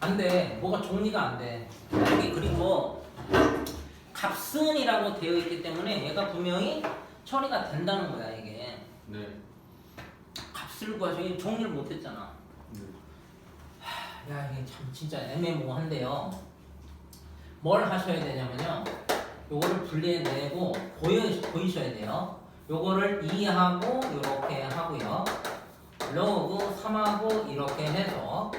안 돼. 뭐가 정리가 안 돼. 여기 그리고 값은이라고 되어 있기 때문에 얘가 분명히 처리가 된다는 거야 이게. 네. 값을. 이게 정리를 못 했잖아. 네. 야 이게 참 진짜 애매모호한데요. 뭘 하셔야 되냐면요. 요거를 분리해내고 보여 보이셔야 돼요. 요거를 2하고 이렇게 하고요. 로그 3하고 이렇게 해서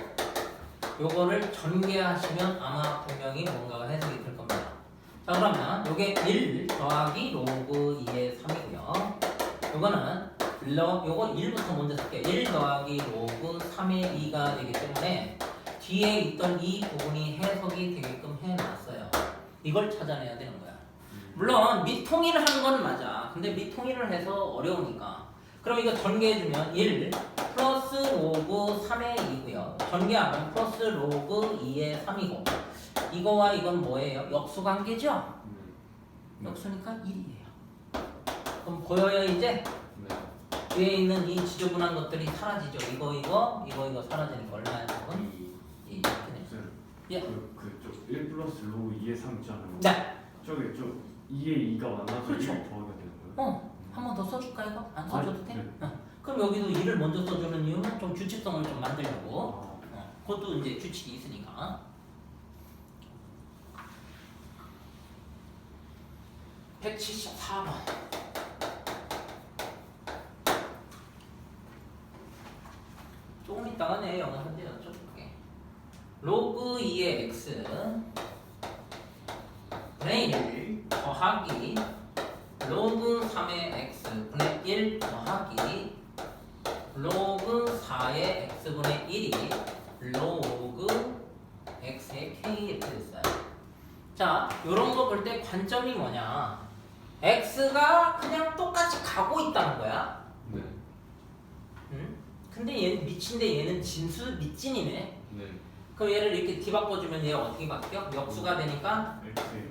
요거를 전개하시면 아마 분명히 뭔가가 해석이 될 겁니다. 자 그러면 요게 1 더하기 로그 2의 3이고요. 요거는 러, 요거 1부터 먼저 쓸게요. 1 더하기 로그 3의 2가 되기 때문에 뒤에 있던 이 부분이 해석이 되게끔 해놨어요. 이걸 찾아내야 되는 거야. 물론 미통일을 하는 건 맞아. 근데 미통일을 해서 어려우니까. 그럼 이거 전개해주면 1 플러스 로그 3의 2고요. 전개하면 플러스 로그 2의 3이고. 이거와 이건 뭐예요? 역수 관계죠? 네. 역수니까 1이에요. 그럼 보여요 이제? 네. 뒤에 있는 이 지저분한 것들이 사라지죠. 이거 이거 이거 이거 사라지니까 얼마야 저건? 이. 무슨 예. 그 그쪽 1 플러스 로우 2의 3 있잖아요. 자, 저기 저 2의 2가 만나서 그렇죠. 1 더하게 되는 거예요? 어, 한 번 더 써줄까 이거? 안 써줘도 아니, 돼? 네. 어. 그럼 여기도 2를 먼저 써주는 이유는 좀 규칙성을 좀 만들려고. 아, 어, 그것도 이제 규칙이 있으니까. 174번. 조금 이따가 내 영어 현재 여쭤볼게. 로그 2의 x 1 더하기 로그 3의 x 분의 1 더하기 로그 4의 x분의 1이 로그 x의 k 이렇게 됐어요. 자, 요런 거 볼 때 관점이 뭐냐? x가 그냥 똑같이 가고 있다는 거야. 네. 응? 근데 얘 미친데 얘는 진수 밑진이네. 네. 그럼 얘를 이렇게 뒤바꿔주면 얘가 어떻게 바뀌어? 역수가 되니까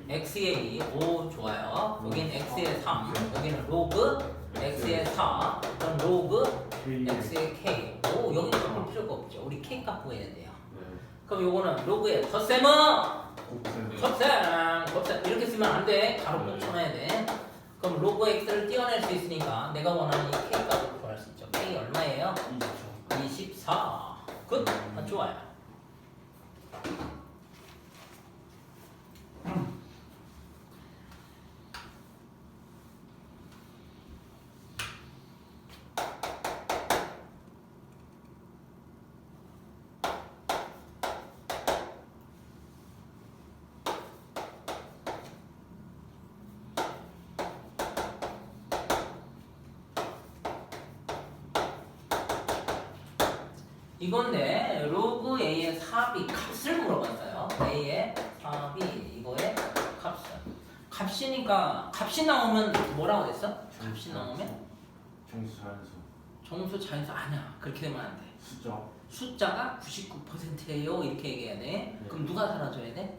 X의 x의 2, 오 좋아요. 여긴 x의 3, 여기는 로그 x의 4, 그럼 로그 x의 k. 오 여기는 바꿀 필요가 없죠. 우리 k 값 구해야 돼요. 네. 그럼 요거는 로그의 덧셈은 곱셈 곱셈, 이렇게 쓰면 안 돼. 가로 꼭 쳐놔야 돼. 그럼 로그 x를 띄어낼 수 있으니까 내가 원하는 이 k 값을 구할 수 있죠. k 얼마예요? 20초 24. 굿. 아, 좋아요. 이건데 로그 a의 삽이 값을 물어봤어요. a의 삽이 이거의 값을. 값이니까 값이 나오면 뭐라고 됐어? 값이 나오면 정수 자연수 정수 자연수 아니야. 그렇게 되면 안 돼. 숫자 숫자가 99%예요. 이렇게 얘기해야 돼. 그럼 누가 사라져야 돼?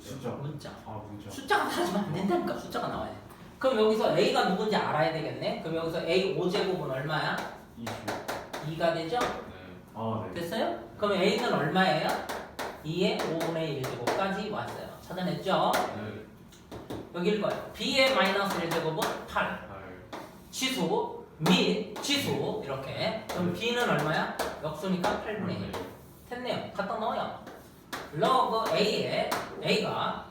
숫자 문자. 아 문자 숫자가 사라지면 안 된다니까. 숫자가 나와야 돼. 그럼 여기서 a가 누군지 알아야 되겠네. 그럼 여기서 a 5제곱은 얼마야? 20 2가 되죠? 아네 됐어요? 그럼 a는 얼마예요? 2의 5분의 1제곱까지 왔어요. 찾아냈죠? 네. 여기 읽어요. b의 마이너스 1제곱은 8. 8 치수 및 치수 이렇게. 그럼 b는 얼마야? 역수니까 8분의 1. 됐네요. 갖다 넣어요. 러그 a에 a가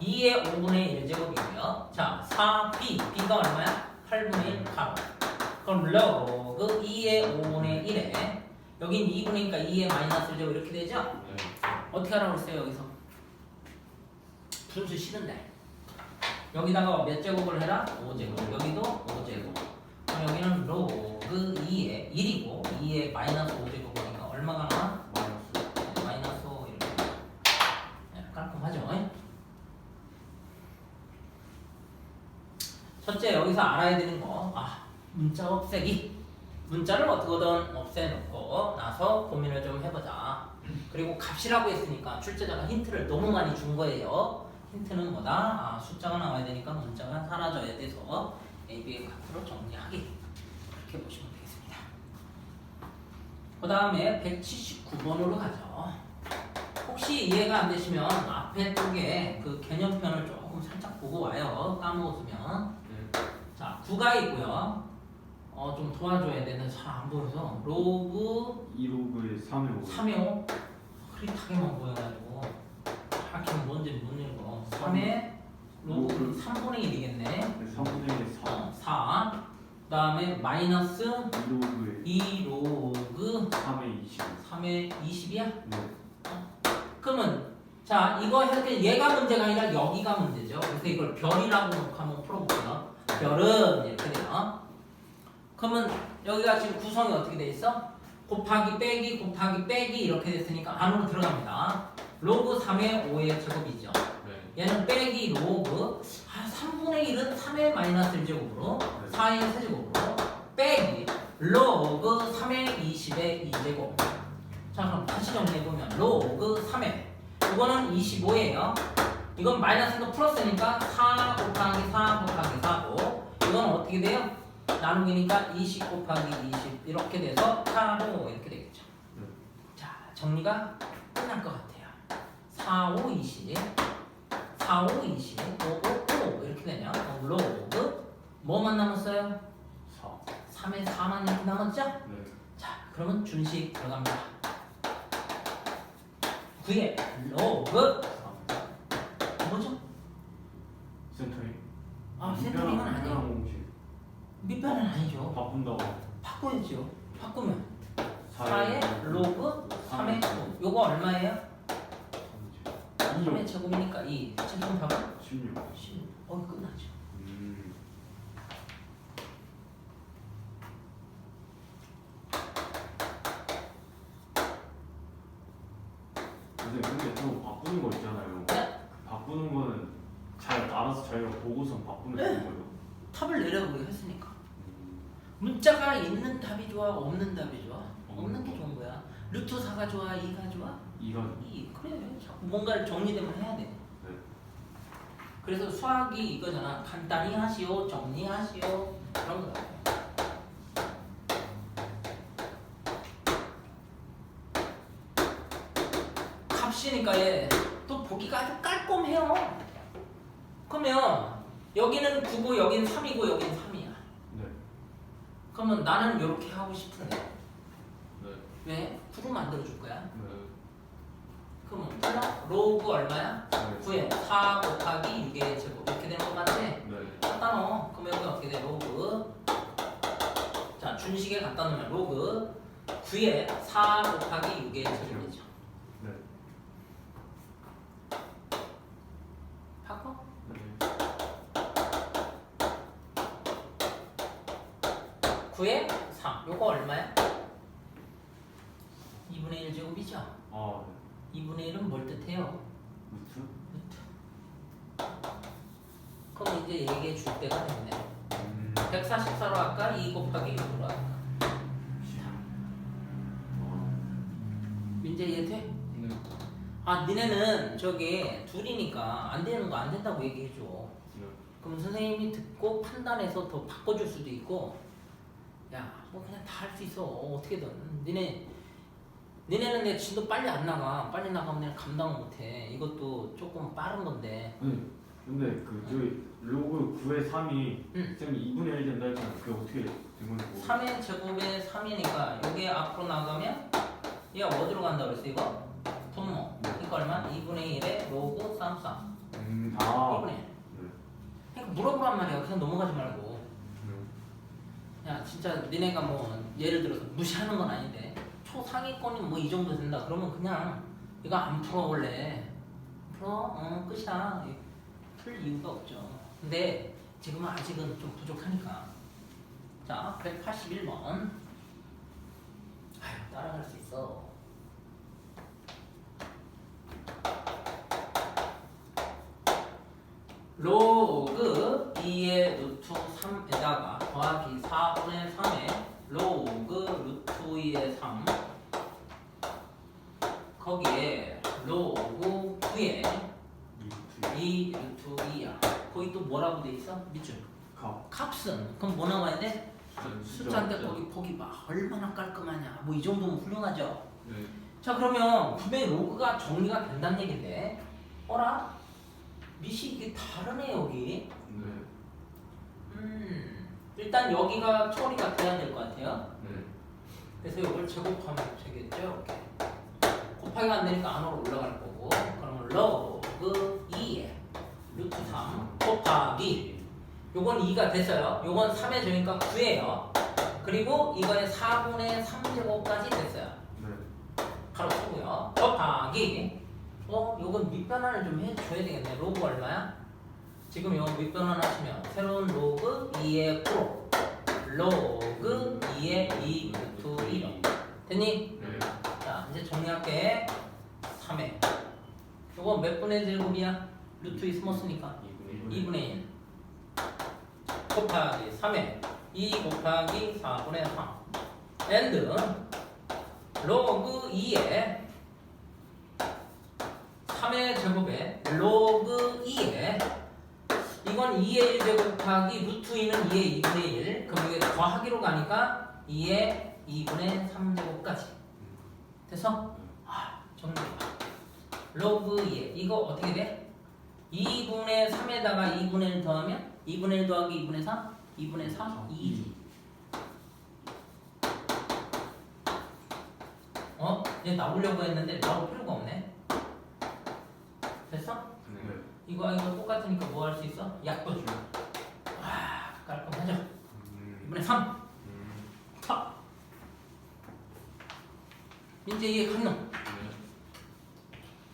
2의 5분의 1제곱이고요. 자, 4b, b가 얼마야? 8분의 1 가로. 그럼 러그 2의 5분의 1에 여긴 2분이니까 2의 마이너스 1제곱 이렇게 되죠? 네. 어떻게 하라고 했어요 여기서? 분수 싫은데 여기다가 몇 제곱을 해라? 5제곱 여기도 5제곱 그럼 여기는 로그 2의 1이고 2의 마이너스 5제곱이니까 얼마가 나와? 마이너스 마이너스 5 이렇게 네, 깔끔하죠? 첫째 여기서 알아야 되는 거 아, 문자 없애기 문자를 어떻게든 없애놓고 나서 고민을 좀 해보자 그리고 값이라고 했으니까 출제자가 힌트를 너무 많이 준 거예요 힌트는 뭐다? 아, 숫자가 나와야 되니까 문자가 사라져야 돼서 A, B의 값으로 정리하기 그렇게 보시면 되겠습니다 그 다음에 179번으로 가죠. 혹시 이해가 안 되시면 앞에 쪽에 그 개념편을 조금 살짝 보고 와요. 까먹었으면. 네. 자, 9가 있고요. 어, 좀 도와줘야 되는 잘 안 보여서. 로그 2로그에 3에 5. 3의 5. 흐릿하게만 보여가지고. 하긴 뭔지 못 읽어. 3의 로그 3분의 1이겠네. 3분의 1에 4. 어, 4. 그 다음에 마이너스 2로그에 2 로그 3에 20. 3의 20이야? 네. 그러면 자 이거 이렇게 얘가 문제가 아니라 여기가 문제죠. 그래서 이걸 별이라고 놓고 한번 풀어볼게요. 별은 이렇게 돼요. 그러면 여기가 지금 구성이 어떻게 돼 있어? 곱하기 빼기 곱하기 빼기 이렇게 됐으니까 안으로 들어갑니다. 로그 3의 5의 제곱이죠. 네. 얘는 빼기 로그 아, 3분의 1은 3의 마이너스 1제곱으로 4의 세제곱으로 빼기 로그 3의 20의 2제곱 자 그럼 다시 정리해보면 로그 3의 이거는 25예요 이건 마이너스도 플러스니까 4 곱하기 4 곱하기 4고 이건 어떻게 돼요? 나누기니까 20 곱하기 20 이렇게 돼서 8로 이렇게 되겠죠 네. 자 정리가 끝날 것 같아요 4, 5, 20 4, 5, 20 5, 5, 5 이렇게 되냐 어, 로그 뭐만 남았어요? 4. 3에 4만 이렇게 남았죠? 네. 자, 그러면 준식 들어갑니다. 9에 로그 3. 뭐죠? 센터링. 아, 센터링은 아니에요. 밑변은 아니죠. 바꾼다고. 바꿔야죠. 바꾸면 4에 4에 로그 3의 제곱. 요거 얼마예요? 3의 제곱이니까 2. 최종 답은 16. 10. 어, 끝나죠. 음. 근데 근데 또 바꾸는 거 있잖아요. 네. 그 바꾸는 거는 잘 알아서 자기가 보고선 바꾸면 네. 되는 거예요. 탑을 내려보게 했으니까. 음. 문자가 있는 답이 좋아, 없는 답이 좋아? 없는 없는 게 좋은 거야. 루트 4가 좋아, 2가 좋아? 이가 이 그래 자꾸 뭔가를 정리되면 해야 돼. 네. 그래서 수학이 이거잖아. 간단히 하시오, 정리하시오 그런 거다. 값이니까 얘또 보기가 아주 깔끔해요. 그러면 여기는 9고 여기는 3이고 여기는 3이야. 네. 그러면 나는 이렇게 하고 싶은데 네. 왜? 9로 만들어 줄 거야. 네. 그러면 몰라? 로그 얼마야? 네. 9에 4 곱하기 6의 제곱 이렇게 되는 것 같아. 네. 갖다 넣어. 그러면 여기 어떻게 돼? 로그. 자, 준식에 갖다 놓으면 로그 9에 4 곱하기 6의 제곱이죠. 네. 바꿔? 네. 9에 3. 요거 얼마야? 2분의 1 제곱이죠. 아, 2분의 1은 뭘 뜻해요? 네. 루트? 루트. 그럼 이제 얘기해 줄 때가 됐네. 음. 144로 할까? 2 곱하기 6으로 할까? 아. 민재 이해돼? 네. 아 니네는 저기 둘이니까 안 되는 거 안 된다고 얘기해줘 네. 그럼 선생님이 듣고 판단해서 더 바꿔줄 수도 있고 야 뭐 그냥 다 할 수 있어 어떻게든 니네 니네는 내 진도 빨리 안 나가 빨리 나가면 내가 감당을 못 해 이것도 조금 빠른 건데 네. 근데 그 저희 로그 9의 3이 응. 쌤이 2분의 1 된다 했잖아요. 그게 어떻게 된 건지 모르겠어요. 3의 제곱에 3이니까 여기 앞으로 나가면 얘가 어디로 간다 그랬어 이거? 분모 이거 얼마? 2분의 1에 로그 쌈쌈 음, 아. 2분의 1 네. 그러니까 물어보란 말이야 그냥 넘어가지 말고 네. 야 진짜 니네가 뭐 예를 들어서 무시하는 건 아닌데 초상위권이 뭐 이 정도 된다 그러면 그냥 이거 안 풀어 원래. 풀어? 어 끝이야. 풀 이유가 없죠. 근데 지금은 아직은 좀 부족하니까. 자 181번. 아유 따라갈 수 있어. 로그 2의 루트 3에다가 더하기 4분의 3에 로그 루트 2의 3 거기에 로그 9의 루트 2 루트 2야 거기 또 뭐라고 돼 있어? 밑줄 값. 값은 그럼 뭐 나와야 돼? 숫자인데 봐 얼마나 깔끔하냐. 뭐 이 정도면 훌륭하죠? 네. 자 그러면 분명히 로그가 정리가 된다는 얘긴데 어라? 미시 이게 다르네 여기. 네. 음 일단 여기가 처리가 돼야 될 것 같아요. 네. 그래서 이걸 제곱하면 되겠죠? 이렇게 곱하기가 안 되니까 안으로 올라갈 거고. 그러면 로그 2에 루트 3 곱하기. 요건 2가 됐어요. 요건 3의 제곱이니까 9예요 그리고 이거의 4분의 3제곱까지 됐어요 네. 바로 쓰고요. 곱하기 어 요건 밑변환을 좀 해줘야 되겠네. 로그 얼마야? 지금 요 밑변환 하시면 새로운 로그 2의 9 로그 2의 2 루트 1 됐니? 네. 자 이제 정리할게 3회 요거 몇 분의 제곱이야? 루트 있으니까 2분의 1 곱하기 3회 2 곱하기 4분의 3 and 로그 2에 3의 제곱에 로그 2에 이건 2의 1제곱 곱하기 루트 2는 2의 2분의 1 그럼 이게 더하기로 가니까 2의 2분의 3제곱까지. 됐어? 아 정리 로그 2에 이거 어떻게 돼? 2분의 3에다가 2분의 1 더하면 2분의 1 더하기 2분의 3 2분의 3 2지 어? 얘 나오려고 했는데 나올 필요가 없네 됐어? 네. 이거 이거 똑같으니까 뭐 할 수 있어? 약도 줘. 와 깔끔하죠? 음. 이번에 3 음. 탑 이제 이게 강릉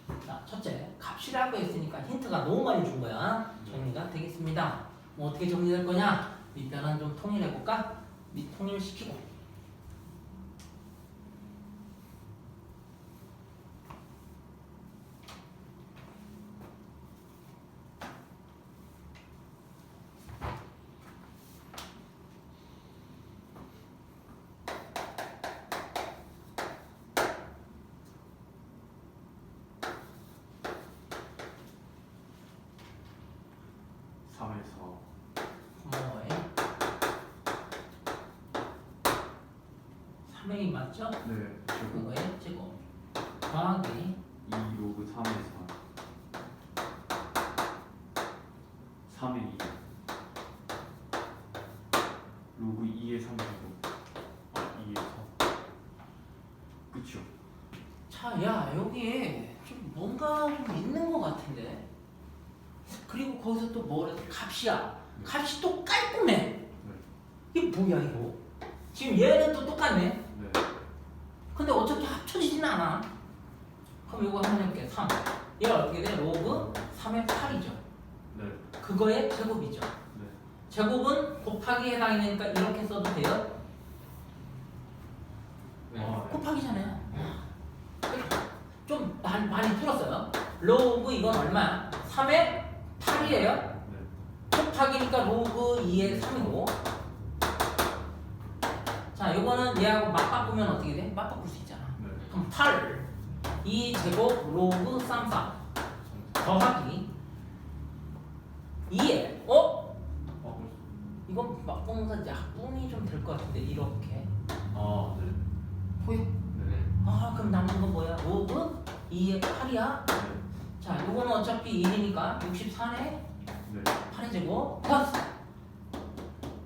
네. 자 첫째 값이라고 했으니까 힌트가 너무 많이 준 거야 정리가 되겠습니다 뭐 어떻게 정리될 거냐 밑변환 좀 통일해 볼까? 밑 통일시키고 삼에서 고마워해 3A 맞죠? 네. 그거에 제곱 더하기 2 로그 3의 4 3의 2 로그 2의 3 제곱 아 2의 4 그쵸? 자, 야, 여기 좀 뭔가 좀 있는 것 같은데. 그리고 거기서 또 뭐래? 값이야. 값이 또 깔끔해. 이게 뭐야, 이거? 지금 얘는 또 똑같네. 네 근데 어차피 않아. 그럼 이거 한번 해볼게. 3. 얘가 어떻게 돼? 로그 3의 8이죠. 네. 그거의 제곱이죠. 네. 제곱은 곱하기에 해당이니까 이렇게 써도 돼요? 네. 아, 네. 곱하기잖아요. 좀 많이, 많이 풀었어요. 로그 이건 얼마야? 3의 8이에요. 네. 곱하기니까 로그 2의 3이고. 자, 요거는 얘하고 맞바꾸면 어떻게 돼? 맞바꿀 수. 네. 그럼 8, 2 제곱 로그 쌍쌍 더하기 2에 어? 이건 맞바꾸면서 약분이 좀 될 것 같은데 이렇게 아, 네. 보여? 네. 아 그럼 남는 건 뭐야? 로그 2의 8이야? 네. 자, 요거는 어차피 1이니까 64네? 네. 8의 제곱 플러스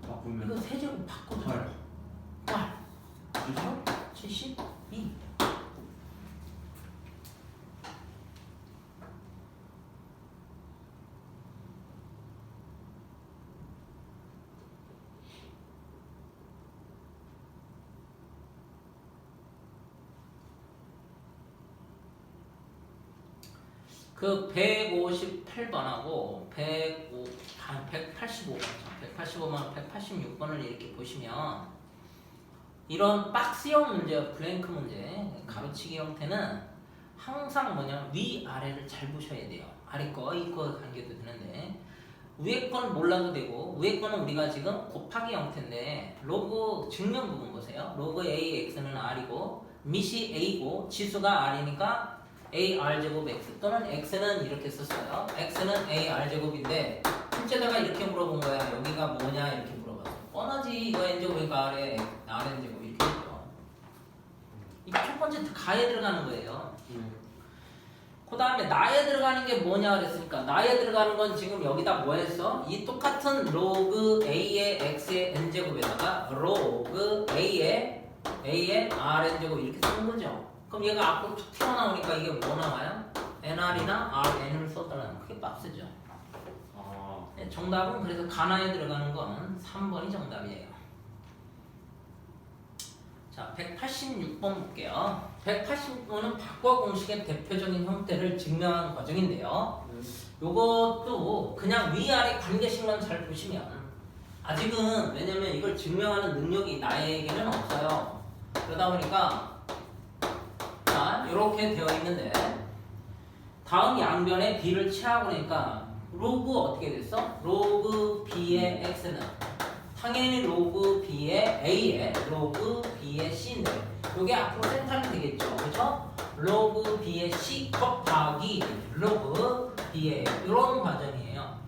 바꾸면 이거 세제곱 바꿔도 8. 8 그죠? 72 그 158번하고 105, 185번, 185번, 186번을 이렇게 보시면 이런 박스형 문제, 블랭크 문제, 가로치기 형태는 항상 뭐냐 위 아래를 잘 보셔야 돼요. 아래 거, 이거 관계도 되는데 위에 건 몰라도 되고 위에 거는 우리가 지금 곱하기 형태인데 로그 증명 부분 보세요. 로그 a x는 r이고 밑이 a고 지수가 r이니까 a r 제곱 x 또는 x는 이렇게 썼어요. x는 a r 제곱인데 실제다가 이렇게 물어본 거야. 여기가 뭐냐 이렇게 물어봤어. 뻔하지 이거 n제곱이니까 아래 rn제곱 이렇게 되죠 이거 첫 번째 가에 들어가는 거예요 네. 그 다음에 나에 들어가는 게 뭐냐 그랬으니까 나에 들어가는 건 지금 여기다 뭐 했어? 이 똑같은 로그 a의 x의 n제곱에다가 로그 a의 a의 rn제곱 이렇게 쓰는 거죠 그럼 얘가 앞으로 툭 튀어나오니까 이게 뭐 나와요? nr이나 rn을 써달라는 그게 빡세죠 아, 네, 정답은 그래서 가나에 들어가는 건 3번이 정답이에요. 자, 186번 볼게요. 186번은 바꿔 공식의 대표적인 형태를 증명한 과정인데요. 네. 요것도 그냥 위아래 관계식만 잘 보시면 아직은 왜냐면 이걸 증명하는 능력이 나에게는 없어요. 그러다 보니까 자, 이렇게 되어 있는데 다음 양변에 b를 취하고 그러니까 로그 어떻게 됐어? 로그 b의 x는 당연히 로그 b의 a의 로그 b의 c인데 이게 앞으로 센터는 되겠죠, 그렇죠? 로그 b의 c 곱하기 로그 b의 이런 과정이에요.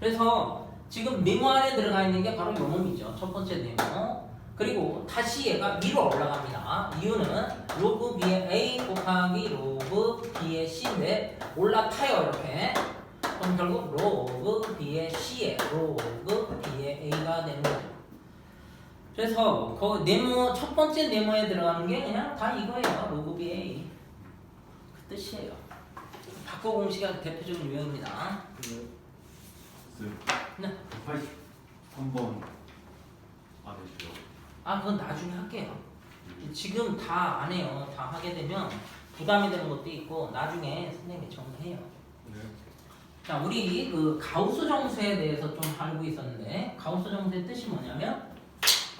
그래서 지금 네모 안에 들어가 있는 게 바로 요 놈이죠. 첫 번째 네모. 그리고 다시 얘가 위로 올라갑니다. 이유는 로그 b의 a 곱하기 로그 b의 c인데 올라타요 이렇게. 그럼 결국 로그 b의 c에 로그 b의 a가 되는 거죠. 그래서 그 네모 첫 번째 네모에 들어가는 게 그냥 다 이거예요. 로그 b의 a. 그 뜻이에요. 바꿔 공식의 대표적인 유형입니다. 쌤. 네. 183번 아니시죠? 아 그건 나중에 할게요. 지금 다 안 해요. 다 하게 되면 부담이 되는 것도 있고 나중에 선생님이 정리해요. 네. 자, 우리 그 가우스 정수에 대해서 좀 알고 있었는데 가우스 정수의 뜻이 뭐냐면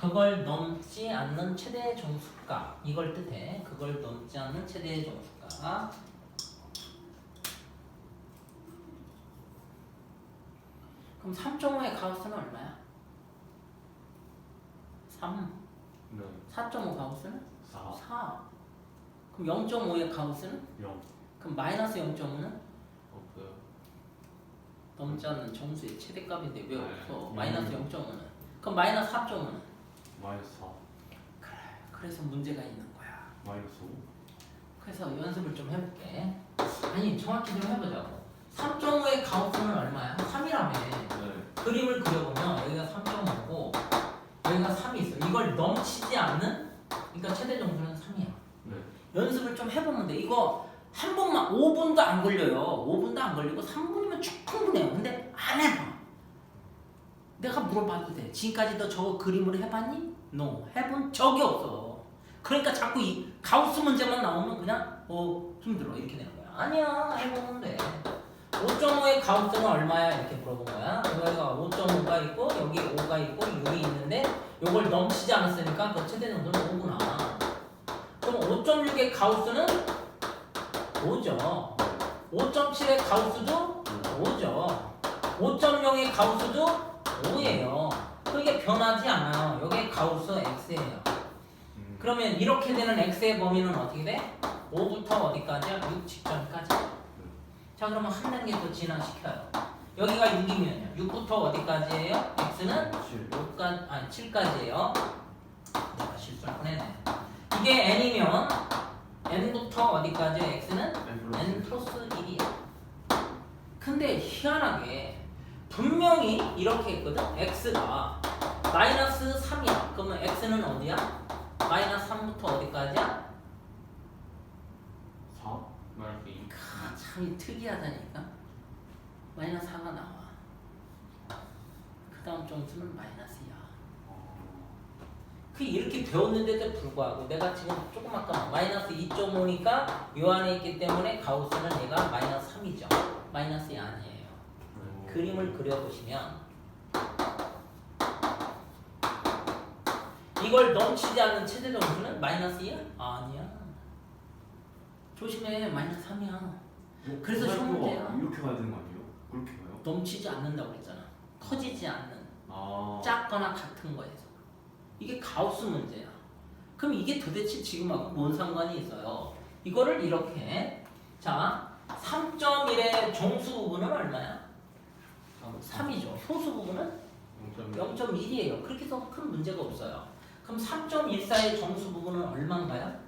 그걸 넘지 않는 최대 정수가 이걸 뜻해. 그걸 넘지 않는 최대 정수가 그럼 3.5의 가우스는 얼마야? 3. 네. 4.5 가우스는 4, 4. 그럼 0.5의 가우스는 0 그럼 마이너스 0.5는 없어요. 넘지 않는 정수의 최대값인데 왜 네. 없어? 음. 마이너스 0.5는 그럼 마이너스 4.5는 마이너스 4, 그래서 문제가 있는 거야. 마이너스 5. 그래서 연습을 좀 해볼게. 아니 정확히 좀 해보자고. 3.5의 가우스는 얼마야? 3이라며. 네. 그림을 그려보면 여기가 3.5 고 여기가 3이 있어. 이걸 넘치지 않는 그러니까 최대 정수는 3이야. 네. 연습을 좀 해보면 돼. 이거 한 번만 5분도 안 걸려요. 5분도 안 걸리고 3분이면 충분해요. 근데 안 해봐. 내가 물어봐도 돼. 지금까지 너 저거 그림을 해봤니? No. 해본 적이 없어. 그러니까 자꾸 이 가우스 문제만 나오면 그냥 어 힘들어 이렇게 되는 거야. 아니야 해보면 돼. 5.5의 가우스는 얼마야? 이렇게 물어본 거야. 여기가 5.5가 있고 여기 5가 있고 6이 있는데 이걸 넘치지 않았으니까 그 최대 정도는 5구나. 그럼 5.6의 가우스는 5죠. 5.7의 가우스도 5죠. 5.0의 가우스도 5예요. 그게 변하지 않아요. 여기 가우스 x예요. 음. 그러면 이렇게 되는 x의 범위는 어떻게 돼? 5부터 어디까지야? 6 직전까지. 자 그러면 한 단계 더 진화시켜요. 여기가 6이면요. 6부터 어디까지예요? x는 7. 6까 아니 7까지예요. 내가 실수를 보내네. 이게 n이면 n부터 어디까지 x는 N 플러스 플러스 1이야. 근데 희한하게 분명히 이렇게 했거든. x가 마이너스 3이야. 그러면 x는 어디야? 마이너스 3부터 어디까지야? 4, 마이너스 2. 아, 참 특이하다니까. 마이너스 4가 나와. 그 다음 점수는 마이너스야. 어, 그 이렇게 배웠는데도 불구하고 내가 지금 조금 아까 마이너스 2.5니까 요 안에 있기 때문에 가우스는 얘가 마이너스 3이죠. 마이너스이 아니에요. 네. 그림을 그려보시면 이걸 넘치지 않는 최대 점수는 마이너스야? 아니야. 조심해 마이너스 3이야. 그래서 어, 쉬운 문제야. 이렇게 가야 되는 거 아니에요? 그렇게 가요? 넘치지 않는다고 그랬잖아. 커지지 않는 아. 작거나 같은 거에서 이게 가우스 문제야. 그럼 이게 도대체 지금하고 뭔 상관이 있어요? 이거를 이렇게 자 3.1의 정수 부분은 얼마야? 3이죠. 소수 부분은 0.1 0.1이에요. 그렇게 해서 큰 문제가 없어요. 그럼 3.14의 정수 부분은 얼마인가요?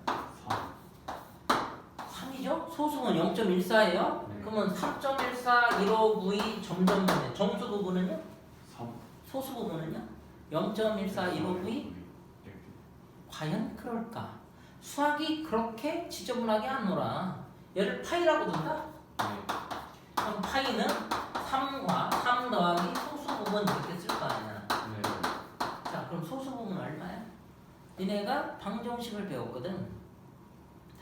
3 3이죠? 소수는 0.14예요? 네. 그러면 3.14, 159이 점점 되네. 정수 부분은요? 3 소수 부분은요? 0.14, 159이 과연 그럴까? 수학이 그렇게 지저분하게 안 놀아. 얘를 파이라고 둔다? 네 그럼 파이는 3과 3 더하기 소수 부분 이렇게 쓸 거 아니야. 네 자, 그럼 소수 부분 얼마야? 니네가 방정식을 배웠거든.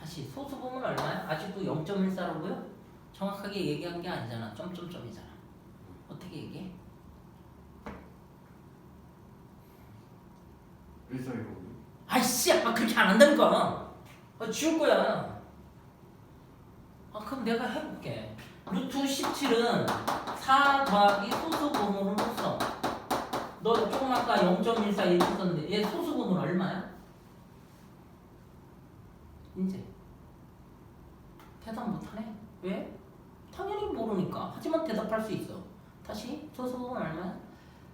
다시 소수 부분 얼마야? 아직도 0.14라고요? 정확하게 얘기한 게 아니잖아. 점점점이잖아. 어떻게 얘기해? 1사이로 아이씨, 아 그렇게 안 한다니까. 아, 지울 거야. 아 그럼 내가 해볼게. 루트 17은 4 더하기 소수 부분으로 써. 너 조금 아까 0.14 이렇게 썼는데 얘 소수 부분 얼마야? 이제 대답 못하네. 왜? 당연히 모르니까. 하지만 대답할 수 있어. 다시 소수 부분 얼마야?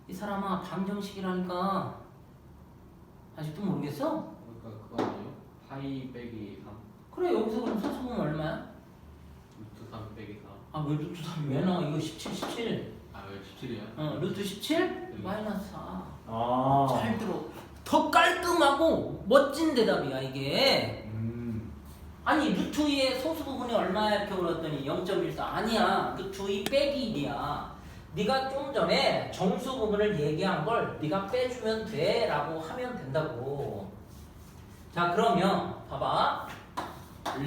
이 사람아 방정식이라니까 아직도 모르겠어? 그러니까 그거 아니에요? 파이 빼기 3 그래 여기서 그럼 소수 부분 얼마야? 루트 3 빼기 4아왜 루트 3이 왜 나와? 이거 17, 17. 아왜 17이야? 어 루트 17 마이너스 4. 아잘 들어. 더 깔끔하고 멋진 대답이야 이게. 음 아니 루트 2의 소수 부분이 얼마야 이렇게 물었더니 0.14 아니야. 루트 2 빼기 1이야. 네가 좀 전에 정수 부분을 얘기한 걸 네가 빼주면 돼 라고 하면 된다고. 자 그러면 봐봐.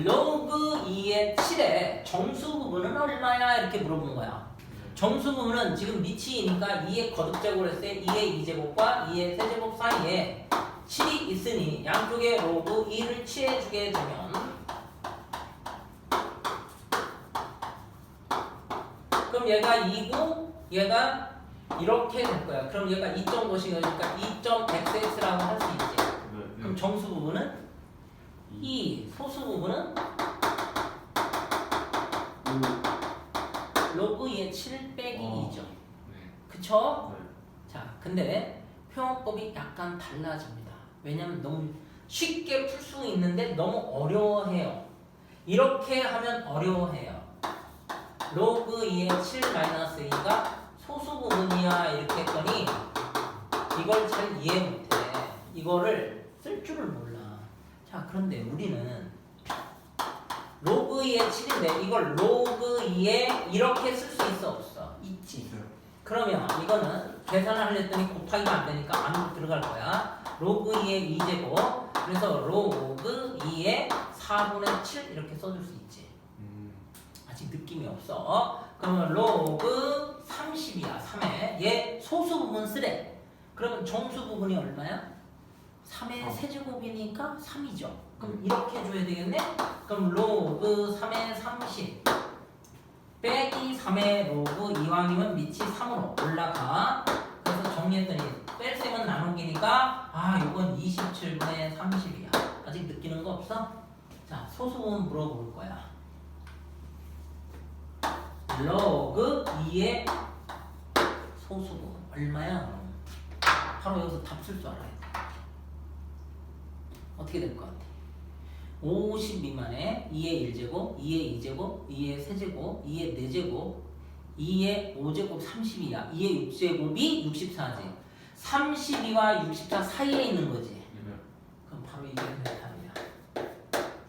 로그 2의 7의 정수 부분은 얼마야 이렇게 물어본 거야. 정수 부분은 지금 미치니까 2의 거듭제곱을 했을 때 2의 2제곱과 2의 세제곱 사이에 7이 있으니 양쪽에 로그 2를 칠해주게 되면 그럼 얘가 2고 얘가 이렇게 될 거야. 그럼 얘가 2.5씩이니까 2.xx라고 할 수 있지. 네, 그럼 정수 부분은 2, 소수 부분은 로그 2의 7 빼기 어. 2죠. 네 그쵸? 네. 자, 근데 표현법이 약간 달라집니다. 왜냐면 너무 쉽게 풀 수 있는데 너무 어려워해요. 이렇게 하면 어려워해요. 로그 2의 7 마이너스 2가 소수 부분이야 이렇게 했더니 이걸 잘 이해 못해. 이거를 쓸 줄을 몰라. 자, 그런데 우리는 로그 2의 7인데 이걸 로그 2에 이렇게 쓸 수 있어 없어? 있지. 그러면 이거는 계산을 하려더니 곱하기가 안 되니까 안으로 들어갈 거야. 로그 2의 2제곱. 그래서 로그 2의 4분의 7 이렇게 써줄 수 있지. 음 아직 느낌이 없어. 그러면 로그 30이야. 3에 얘 소수 부분 쓰래. 그러면 정수 부분이 얼마야? 3의 어. 세제곱이니까 3이죠. 그럼 이렇게 해줘야 되겠네? 그럼 로그 3의 30 빼기 3의 로그 이왕이면 밑이 3으로 올라가. 그래서 정리했더니 뺄셈은 나누기니까 아 이건 27분의 30이야. 아직 느끼는 거 없어? 자 소수 부분 물어볼 거야. 로그 2의 소수 부분 얼마야? 바로 여기서 답 쓸 줄 알아야 돼. 어떻게 될 것 같아? 50 미만에 2의 1제곱, 2의 2제곱, 2의 세제곱, 2의 4제곱, 2의 5제곱 30이야. 2의 6제곱이 64지. 32와 64 사이에 있는 거지. 네. 그럼 바로 이게 답이야.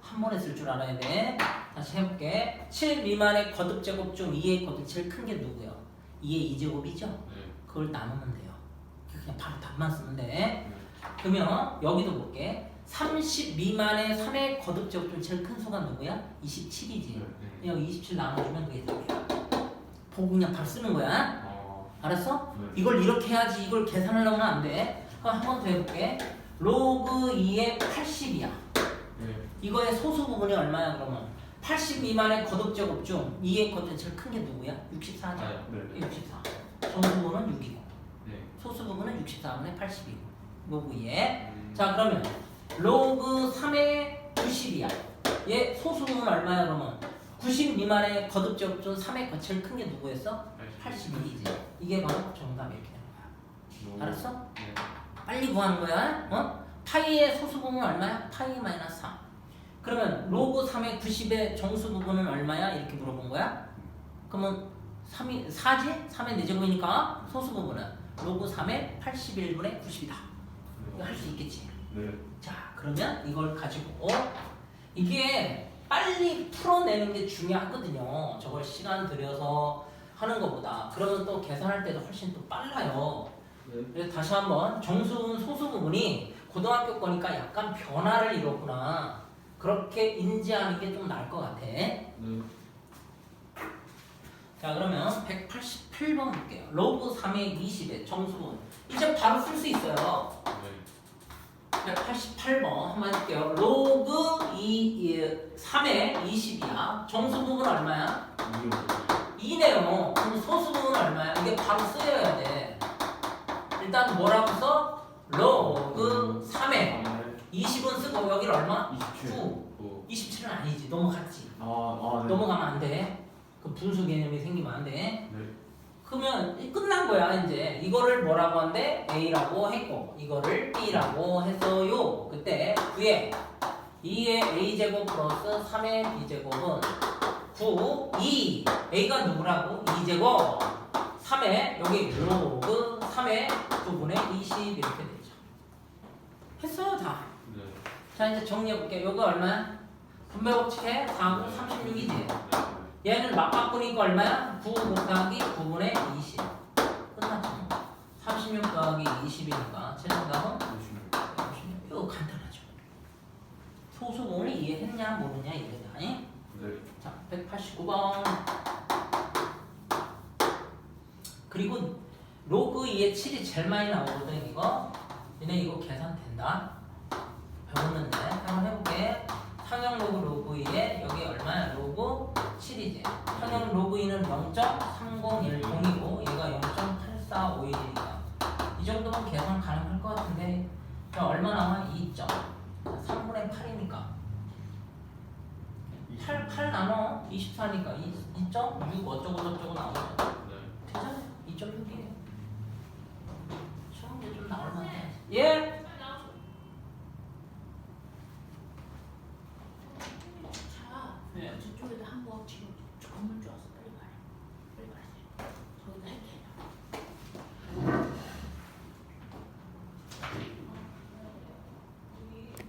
한 번에 쓸 줄 알아야 돼. 다시 해볼게. 7 미만의 거듭 제곱 중 2의 거듭 제일 큰 게 누구요? 2의 2제곱이죠? 네. 그걸 나누면 돼요. 그냥 바로 답만 쓰면 돼. 네. 그러면 여기도 볼게. 30 미만의 3의 거듭 제곱 중 제일 큰 수가 누구야? 27이지. 네. 그냥 27 나눠주면 그게 답이야. 보고 그냥 답 쓰는 거야. 어 알았어? 네. 이걸 이렇게 해야지 이걸 계산을 하면 안 돼. 그럼 한 번 더 해볼게. 로그 2의 80이야. 네. 이거의 소수 부분이 얼마야 그러면? 80 미만의 거듭 제곱 중 2의 거듭 제일 큰게 누구야? 64죠. 아요 네. 64. 정수 부분은 6이고 네 소수 부분은 64분의 80이고 로그 2에 음, 자 그러면 로그 3의 90이야. 얘 소수 부분 얼마야 그러면? 90 미만의 거듭 제곱 중 3의 거 제일 큰게 누구였어? 81이지. 이게 바로 정답 이렇게 되는 거야. 알았어? 네. 빨리 구하는 거야. 어? 파이의 소수 부분은 얼마야? 파이 마이너스 3. 그러면 로그 3의 90의 정수 부분은 얼마야? 이렇게 물어본 거야. 그러면 3이 4지? 3의 4제곱이니까 소수 부분은 로그 3의 81분의 90이다. 이거 할 수 있겠지. 네. 자, 그러면 이걸 가지고 이게 빨리 풀어내는 게 중요하거든요. 저걸 시간 들여서 하는 것보다. 그러면 또 계산할 때도 훨씬 또 빨라요. 네. 그래서 다시 한번 정수분 소수 부분이 고등학교 거니까 약간 변화를 이뤘구나. 그렇게 인지하는 게 좀 나을 것 같아. 네. 자 그러면 188번 볼게요. 로그 3의 20의 정수분. 이제 바로 쓸 수 있어요. 네. 188번 한번 해볼게요. 로그 2, 3의 20이야. 정수 부분 얼마야? 이게 2네요. 그럼 소수 부분 얼마야? 이게 바로 쓰여야 돼. 일단 뭐라고 써? 로그 3의 20은 쓰고 여기를 얼마? 27. 9. 구. 27은 아니지. 넘어갔지. 아, 아, 네. 넘어가면 안 돼. 그 분수 개념이 생기면 안 돼. 네. 그러면 이 끝난 거야 이제 이거를 뭐라고 한대 A라고 했고 이거를 B라고 했어요 그때 9에 2의 A 제곱 플러스 3의 B 제곱은 9 2 A가 누구라고 2 제곱 3에 여기 로그 3의 9분의 20 이렇게 되죠 했어요 다 네. 자 이제 정리해 볼게요. 요거 얼마야 분배 법칙해? 4고 36이지 얘는 맞바꾸니까 얼마야? 9 곱하기 9분의 20 끝났죠 36 더하기 20이니까. 최종답은 56 이거 간단하죠. 소수분을 이해했냐 모르냐 이거다. 잉? 네. 자 189번. 그리고 로그 2의 7이 제일 많이 나오거든 이거. 얘네 이거 계산된다 썼는데 한번 해볼게. 상형 로그 로그에 여기 얼마야? 로그 7이지. 상형 로그 2는 0.3010이고 얘가 0.8451이니까 이 정도면 계산 가능할 것 같은데 그럼 얼마 나와? 2. 3분의 8이니까 8, 8 나눠 24니까 2, 2.6 어쩌고 저쩌고 나오죠. 네. 되잖아요. 2.6이에요. 처음에 좀 나올 만해. 네. 예?